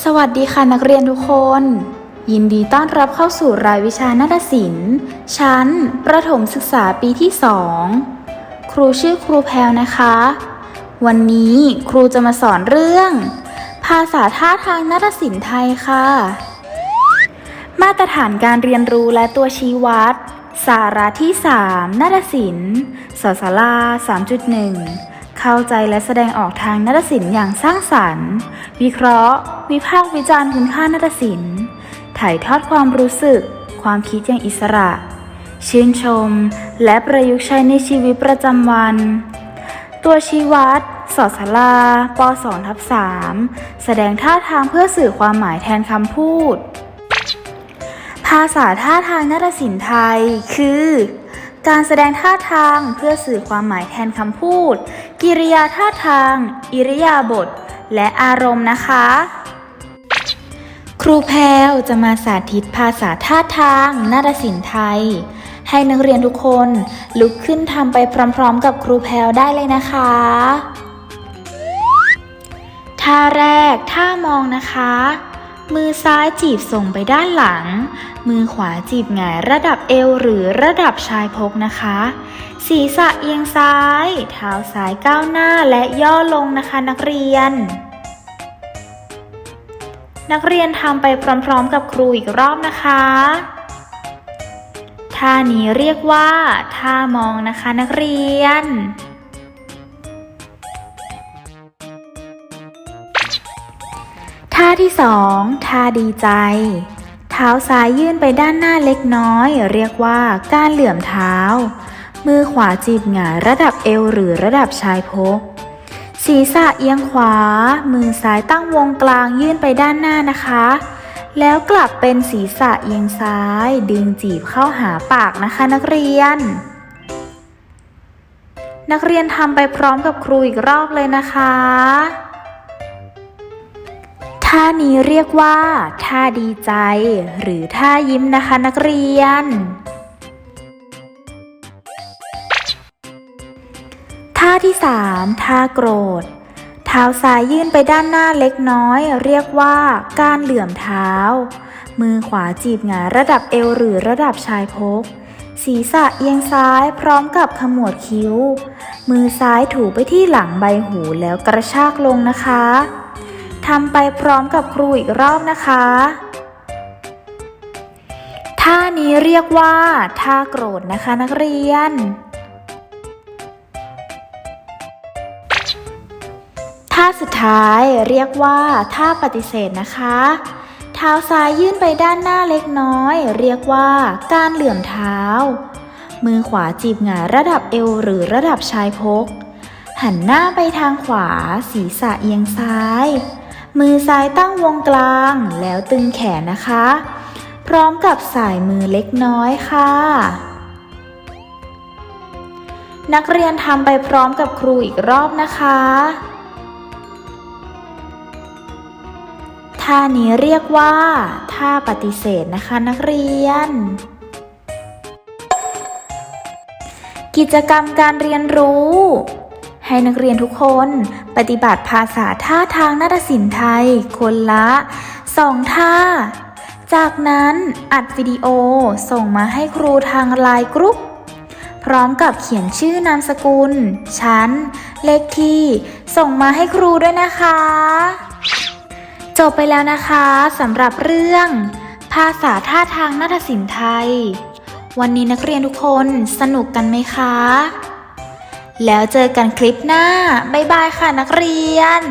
สวัสดีค่ะนักเรียนทุกคน ยินดีต้อนรับเข้าสู่รายวิชานาฏศิลป์ ชั้น ประถมศึกษาปีที่ 2 ครูชื่อครูแพลวนะคะ วันนี้ครูจะมาสอนเรื่อง ภาษาท่าทางนาฏศิลป์ไทยค่ะ มาตรฐานการเรียนรู้และตัวชี้วัด สาระที่ 3นาฏศิลป์สสลา3.1 เข้าใจและแสดงออกทางนาฏศิลป์อย่างสร้างสรรค์ วิเคราะห์ วิพากษ์วิจารณ์คุณค่านาฏศิลป์ ถ่ายทอดความรู้สึก ความคิดอย่างอิสระ ชื่นชม และประยุกต์ใช้ในชีวิตประจำวัน ตัวชี้วัดสอสลาป2ทับ3แสดงท่าทางเพื่อสื่อความหมายแทนคำพูด ภาษาท่าทางนาฏศิลป์ไทย คือ การแสดงท่าทางเพื่อสื่อความหมายแทนคำพูด กิริยาท่าทาง อิริยาบถและอารมณ์นะคะ ครูแพรวจะมาสาธิตภาษาท่าทางนาฏศิลป์ไทย ให้นักเรียนทุกคนลุกขึ้นทำไปพร้อมๆ กับครูแพรวได้เลยนะคะ ท่าแรกท่ามองนะคะ มือซ้ายจีบส่งไปด้านหลัง มือขวาจีบหงายระดับเอวหรือระดับชายพกนะคะ ศีรษะเอียงซ้าย เท้าซ้ายก้าวหน้าและย่อลงนะคะนักเรียน นักเรียนทำไปพร้อมๆกับครูอีกรอบนะคะท่านี้เรียกว่าท่ามองนะคะนักเรียน ท่าที่สองท่าดีใจ เท้าซ้ายยื่นไปด้านหน้าเล็กน้อย เรียกว่าการเหลื่อมเท้า มือขวาจีบหงายระดับเอวหรือระดับชายพก ศีรษะเอียงขวา มือซ้ายตั้งวงกลางยื่นไปด้านหน้านะคะ แล้วกลับเป็นศีรษะเอียงซ้าย ดึงจีบเข้าหาปากนะคะนักเรียน นักเรียนทำไปพร้อมกับครูอีกรอบเลยนะคะ ท่านี้เรียกว่า ท่าดีใจ หรือท่ายิ้มนะคะนักเรียน ท่าที่ 3 ท่าโกรธ เท้าซ้ายยื่นไปด้านหน้าเล็กน้อย เรียกว่าการเหลื่อมเท้า มือขวาจีบหงายระดับเอวหรือระดับชายพก ศีรษะเอียงซ้ายพร้อมกับขมวดคิ้ว มือซ้ายถูไปที่หลังใบหูแล้วกระชากลงนะคะ ทำไปพร้อมกับครูอีกรอบนะคะท่านี้เรียกว่าท่าโกรธนะคะนักเรียน ท่าสุดท้ายเรียกว่าท่าปฏิเสธนะคะ เท้าซ้ายยื่นไปด้านหน้าเล็กน้อย เรียกว่าการเหลื่อมเท้า มือขวาจีบหงายระดับเอวหรือระดับชายพก หันหน้าไปทางขวา ศีรษะเอียงซ้าย มือซ้ายตั้งวงกลางแล้วตึงแขนนะคะ พร้อมกับสายมือเล็กน้อยค่ะ นักเรียนทำไปพร้อมกับครูอีกรอบนะคะท่านี้เรียกว่าท่าปฏิเสธนะคะนักเรียน กิจกรรมการเรียนรู้ ให้นักเรียนทุกคนปฏิบัติภาษาท่าทางนาฏศิลป์ไทย คนละสองท่า จากนั้นอัดวิดีโอส่งมาให้ครูทางไลน์กรุ๊ปพร้อมกับเขียนชื่อนามสกุล ชั้น เลขที่ ส่งมาให้ครูด้วยนะคะ จบไปแล้วนะคะสำหรับเรื่อง ภาษาท่าทางนาฏศิลป์ไทย วันนี้นักเรียนทุกคนสนุกกันไหมคะ แล้วเจอกันคลิปหน้า บ๊ายบายค่ะนักเรียน